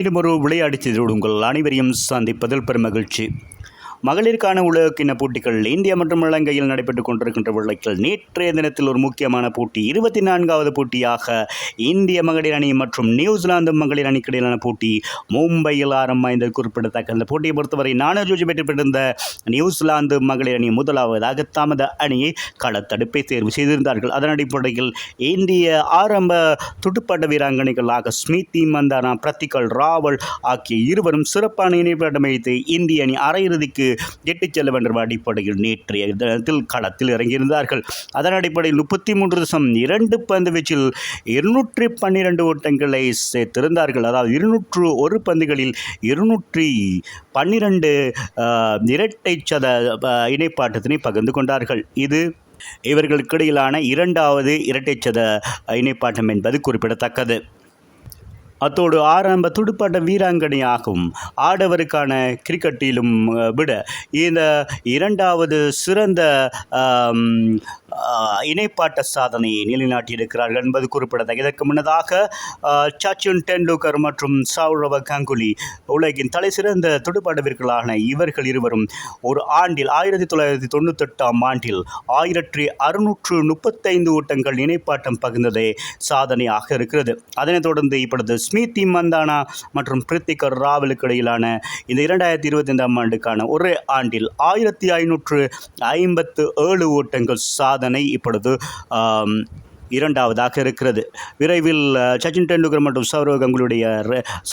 மீண்டும் ஒரு விளையாட்டுச் செய்தியோடு உங்கள் அனைவரையும் சந்திப்பதில் பெருமகிழ்ச்சி மகளிருக்கான உலகக்கிண போட்டிகள் இந்தியா மற்றும் இலங்கையில் நடைபெற்றுக் கொண்டிருக்கின்ற வேளையில் நேற்றைய தினத்தில் ஒரு முக்கியமான போட்டி இருபத்தி நான்காவது போட்டியாக இந்திய மகளிர் அணி மற்றும் நியூசிலாந்து மகளிர் அணிக்கு இடையிலான போட்டி மும்பையில் ஆரம்பமாய்ந்தது குறிப்பிடத்தக்க இந்த போட்டியை பொறுத்தவரை நானூறு ஜோஜி பெற்று பெற்றிருந்த நியூசிலாந்து மகளிர் அணி முதலாவதாக தமது அணியை களத்தடுப்பை தேர்வு செய்திருந்தார்கள். அதன் அடிப்படையில் இந்திய ஆரம்ப துடுப்பாட்ட வீராங்கனைகளாக ஸ்மிதி மந்தானா பிரத்திகல் ராவல் ஆகிய இருவரும் சிறப்பான இணைப்பாட்டம் வைத்து இந்திய அணி அரையிறுதிக்கு எட்டுச் செல்ல வேண்டும் அடிப்படையில் நேற்றைய தினத்தில் களத்தில் இறங்கியிருந்தார்கள். அதன் அடிப்படையில் முப்பத்தி மூன்று தசம் இரண்டு பந்து வீச்சில் இருநூற்றி பன்னிரண்டு ஓட்டங்களை சேர்த்திருந்தார்கள். அதாவது இருநூற்று ஒரு பந்துகளில் இருநூற்றி பன்னிரண்டு இரட்டை சத இணைப்பாட்டத்தினை பகிர்ந்து கொண்டார்கள். இது இவர்களுக்கிடையிலான இரண்டாவது இரட்டைச்சத இணைப்பாட்டம் என்பது குறிப்பிடத்தக்கது. அத்தோடு ஆரம்ப துடுப்பாட்ட வீராங்கனையாகும் ஆடவருக்கான கிரிக்கெட்டிலும் விட இந்த இரண்டாவது சிறந்த இணைப்பாட்ட சாதனையை நிலைநாட்டியிருக்கிறார்கள் என்பது குறிப்பிடத்தக்க. இதற்கு முன்னதாக சச்சின் டெண்டுல்கர் மற்றும் சௌரவ கங்குலி உலகின் தலை சிறந்த துடுப்பாட்ட வீரர்களான இவர்கள் இருவரும் ஒரு ஆண்டில் ஆயிரத்தி தொள்ளாயிரத்தி தொண்ணூத்தெட்டாம் ஆண்டில் ஆயிரத்தி அறுநூற்று முப்பத்தைந்து ஓட்டங்கள் இணைப்பாட்டம் பகிர்ந்ததே சாதனையாக இருக்கிறது. அதனைத் தொடர்ந்து இப்பொழுது ஸ்மிதி மந்தானா மற்றும் பிரித்திகர் ராவலுக்கு இடையிலான இந்த இரண்டாயிரத்தி இருபத்தி ஐந்தாம் ஆண்டுக்கான ஒரே ஆண்டில் ஆயிரத்தி ஐநூற்று ஐம்பத்து ஏழு ஓட்டங்கள் சாதனை இப்பொழுது இரண்டாவதாக இருக்கிறது. விரைவில் சச்சின் டெண்டுல்கர் மற்றும் சௌரவ் கங்குலியுடைய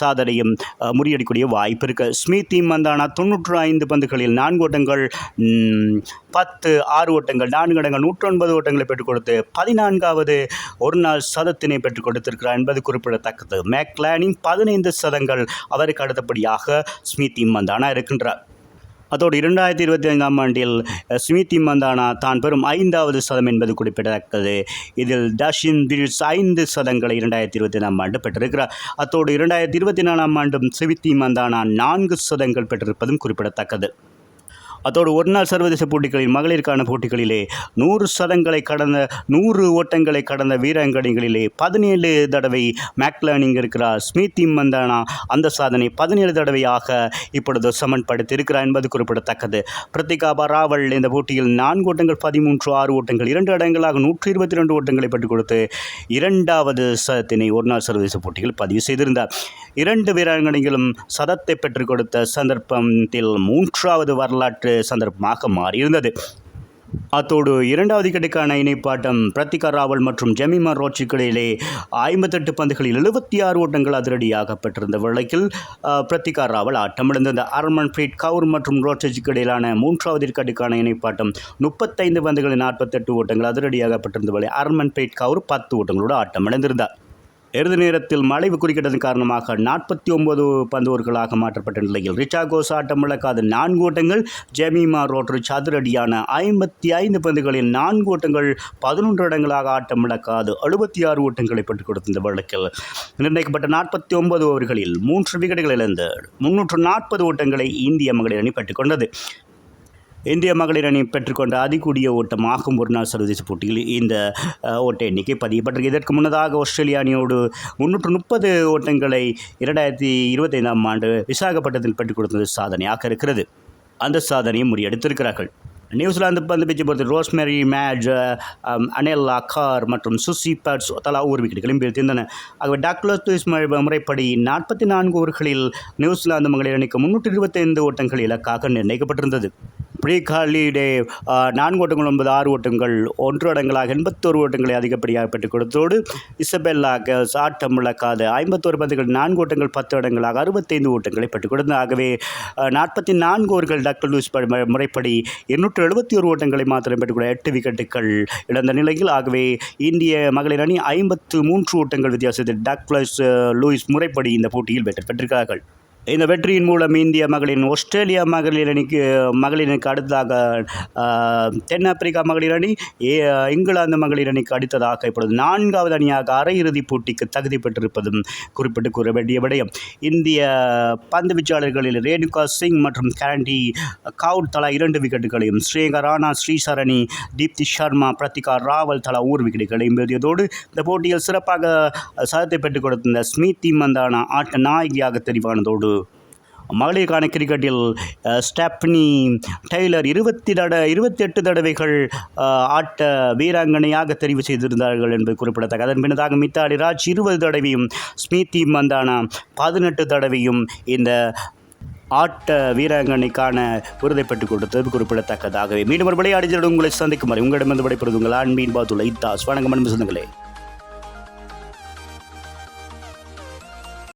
சாதனையும் முறியடிக்கூடிய வாய்ப்பு இருக்கு. ஸ்மிதி மந்தானா தொன்னூற்று ஐந்து பந்துகளில் நான்கு ஓட்டங்கள் பத்து ஆறு ஓட்டங்கள் நான்கு இடங்கள் நூற்றொன்பது ஓட்டங்களை பெற்றுக் கொடுத்து பதினான்காவது ஒரு நாள் சதத்தினை பெற்றுக் கொடுத்திருக்கிறார் என்பது குறிப்பிடத்தக்கது. மேக்லானின் பதினைந்து சதங்கள் அவருக்கு அடுத்தபடியாக ஸ்மிதி மந்தானா இருக்கின்றார். அதோடு இரண்டாயிரத்தி இருபத்தி ஐந்தாம் ஆண்டில் ஸ்மிதி மந்தானா தான் பெறும் ஐந்தாவது சதம் என்பது குறிப்பிடத்தக்கது. இதில் டஷின் பிரிட்ஸ் ஐந்து சதங்களை இரண்டாயிரத்தி இருபத்தி ஐந்தாம் ஆண்டு பெற்றிருக்கிறார். அத்தோடு இரண்டாயிரத்தி இருபத்தி நாலாம் ஆண்டும் ஸ்மிதி மந்தானா நான்கு சதங்கள் பெற்றிருப்பதும் குறிப்பிடத்தக்கது. அதோடு ஒரு நாள் சர்வதேச போட்டிகளில் மகளிருக்கான போட்டிகளிலே நூறு சதங்களை கடந்த நூறு ஓட்டங்களை கடந்த வீராங்கனைகளிலே பதினேழு தடவை மேக்லானிங் இருக்கிறார் ஸ்மிதி மந்தானா. அந்த சாதனை பதினேழு தடவையாக இப்பொழுது சமன்படுத்தியிருக்கிறார் என்பது குறிப்பிடத்தக்கது. பிரத்திகா பராவல் இந்த போட்டியில் நான்கு ஓட்டங்கள் பதிமூன்று ஆறு ஓட்டங்கள் இரண்டு இடங்களாக நூற்றி இருபத்தி ரெண்டு ஓட்டங்களை பெற்றுக் கொடுத்து இரண்டாவது சதத்தினை ஒரு நாள் சர்வதேச போட்டியில் பதிவு செய்திருந்தார். இரண்டு வீராங்கனைகளும் சதத்தை பெற்றுக் கொடுத்த சந்தர்ப்பத்தில் மூன்றாவது வரலாற்று சந்தர்ப்பமாக மாறியிருந்தது. அத்தோடு இரண்டாவது கிடைக்கான இணைப்பாட்டம் பிரத்திகா ராவல் மற்றும் ஜெமிமா ரோட்சிகளிலே ஐம்பத்தெட்டு பந்துகளில் எழுபத்தி ஆறு ஓட்டங்கள் அதிரடியாக பெற்றிருந்த வழக்கில் பிரத்திகா ராவல் ஆட்டமிழந்தது. அர்மன்பிரீத் கவுர் மற்றும் ரோச்சிக்கு இடையிலான மூன்றாவது கடுக்கான இணைப்பாட்டம் முப்பத்தைந்து பந்துகளில் நாற்பத்தெட்டு ஓட்டங்கள் அதிரடியாக பெற்றிருந்த வேளை அர்மன்பிரீத் கவுர் பத்து ஓட்டங்களோடு ஆட்டமிழந்திருந்தார். இறுதி நேரத்தில் மழை குறிக்கிட்டதன் காரணமாக நாற்பத்தி ஒன்பது பந்தோர்களாக மாற்றப்பட்ட நிலையில் ரிச்சா கோஸ் ஆட்டம் இழக்காத நான்கு ஓட்டங்கள் ஜெமிமா ரோட்ரு சதுரடியான ஐம்பத்தி ஐந்து பந்துகளில் நான்கு ஓட்டங்கள் பதினொன்று இடங்களாக ஆட்டம் இழக்காது எழுபத்தி ஆறு ஓட்டங்களை பெற்றுக் கொடுத்த வழக்கில். நிர்ணயிக்கப்பட்ட நாற்பத்தி ஒன்பது ஓவர்களில் மூன்று விக்கெட்டுகள் இழந்து முன்னூற்று நாற்பது ஓட்டங்களை இந்திய மகளிர் அணி பெற்றுக்கொண்டது இந்திய மகளிர் அணி பெற்றுக்கொண்ட அதிகூடிய ஓட்டமாகும் ஒரு நாள் சர்வதேச போட்டியில் இந்த ஓட்ட எண்ணிக்கை பதியப்பட்டிருக்கு. இதற்கு முன்னதாக ஆஸ்திரேலிய அணியோடு முன்னூற்று முப்பது ஓட்டங்களை இரண்டாயிரத்தி இருபத்தைந்தாம் ஆண்டு விசாகப்பட்டத்தில் பெற்றுக் கொடுத்தது சாதனையாக இருக்கிறது. அந்த சாதனையை முறியடித்திருக்கிறார்கள். நியூசிலாந்து பந்து பிச்சு பொறுத்து ரோஸ்மெரி மேட்ச் அனெல் அக்கார் மற்றும் சுசி பட்ஸ் தலா ஒரு விக்கெட்டுகளையும் வீழ்த்தியிருந்தன ஆகவே டாக்லஸ் லூயிஸ் முறைப்படி நாற்பத்தி நான்கு ஓவர்களில் நியூசிலாந்து மகளிர் அணிக்கு முன்னூற்றி இருபத்தைந்து ஓட்டங்கள் இலக்காக நிர்ணயிக்கப்பட்டிருந்தது. ப்ரீ ஹாலிடே நான்கு ஓட்டங்கள் ஒன்பது ஆறு ஓட்டங்கள் ஒன்று இடங்களாக எண்பத்தோரு ஓட்டங்களை அதிகப்படியாக பெற்றுக் கொடுத்ததோடு இசபெல்லா கேர்ள்ஸ் ஆட்டம் முழக்காது ஐம்பத்தோரு பந்துகள் நான்கு ஓட்டங்கள் பத்து இடங்களாக அறுபத்தைந்து ஓட்டங்களை பெற்றுக் கொடுத்தது. ஆகவே நாற்பத்தி நான்கு ஓவர்கள் டாக்டர் லூஸ் முறைப்படி எண்ணூற்று எழுபத்தி ஒரு ஓட்டங்களை மாத்திரம் பெற்றுக்கொள்ள எட்டு விக்கெட்டுகள் இழந்த நிலையில் ஆகவே இந்திய மகளிர் அணி ஐம்பத்து மூன்று ஓட்டங்கள் வித்தியாசத்தில் டாக்டர் லூயிஸ் முறைப்படி இந்த போட்டியில் வெற்றி பெற்றிருக்கிறார்கள். இந்த வெற்றியின் மூலம் இந்திய மகளின் ஆஸ்திரேலியா மகளிர் அணிக்கு மகளிருக்கு அடுத்ததாக தென்னாப்பிரிக்கா மகளிர் அணி ஏ- இங்கிலாந்து மகளிர் அணிக்கு அடுத்ததாக இப்பொழுது நான்காவது அணியாக அரையிறுதிப் போட்டிக்கு தகுதி பெற்றிருப்பதும் குறிப்பிட்டு கூற வேண்டிய விடயம். இந்திய பந்து வீச்சாளர்களில் ரேணுகா சிங் மற்றும் கேண்டி கவுட் தலா இரண்டு விக்கெட்டுகளையும் ஸ்ரீகர் ராணா ஸ்ரீசரணி தீப்தி சர்மா பிரத்திகா ராவல் தலா ஊர் விக்கெட்டுகளையும் எழுதியதோடு இந்த போட்டியில் சிறப்பாக சதத்தை பெற்றுக் கொடுத்த ஸ்மிதி மந்தானா ஆட்ட நாயகியாக தெரிவானதோடு மகளிருக்கான கிரிக்கெட்டில் ஸ்டாப்னி ஸ்டெப்னி டெய்லர் இருபத்தி தட இருபத்தி எட்டு தடவைகள் ஆட்ட வீராங்கனையாக தெரிவு செய்திருந்தார்கள் என்பது குறிப்பிடத்தக்க. அதன் பின்னதாக மித்தாலி ராஜ் இருபது தடவையும் ஸ்மிதி மந்தானா பதினெட்டு தடவையும் இந்த ஆட்ட வீராங்கனைக்கான விருதை பெற்றுக் கொடுத்தது குறிப்பிடத்தக்கதாகவே. மீண்டும் ஒரு விளையாடுகிறோம் உங்களை சந்திக்கும் வரை உங்களிடமிருந்து விடைபெறுவது உங்கள் அன்பின் பாதுல இத்தாஸ் வணக்கம் அன்பு சொந்தங்களே.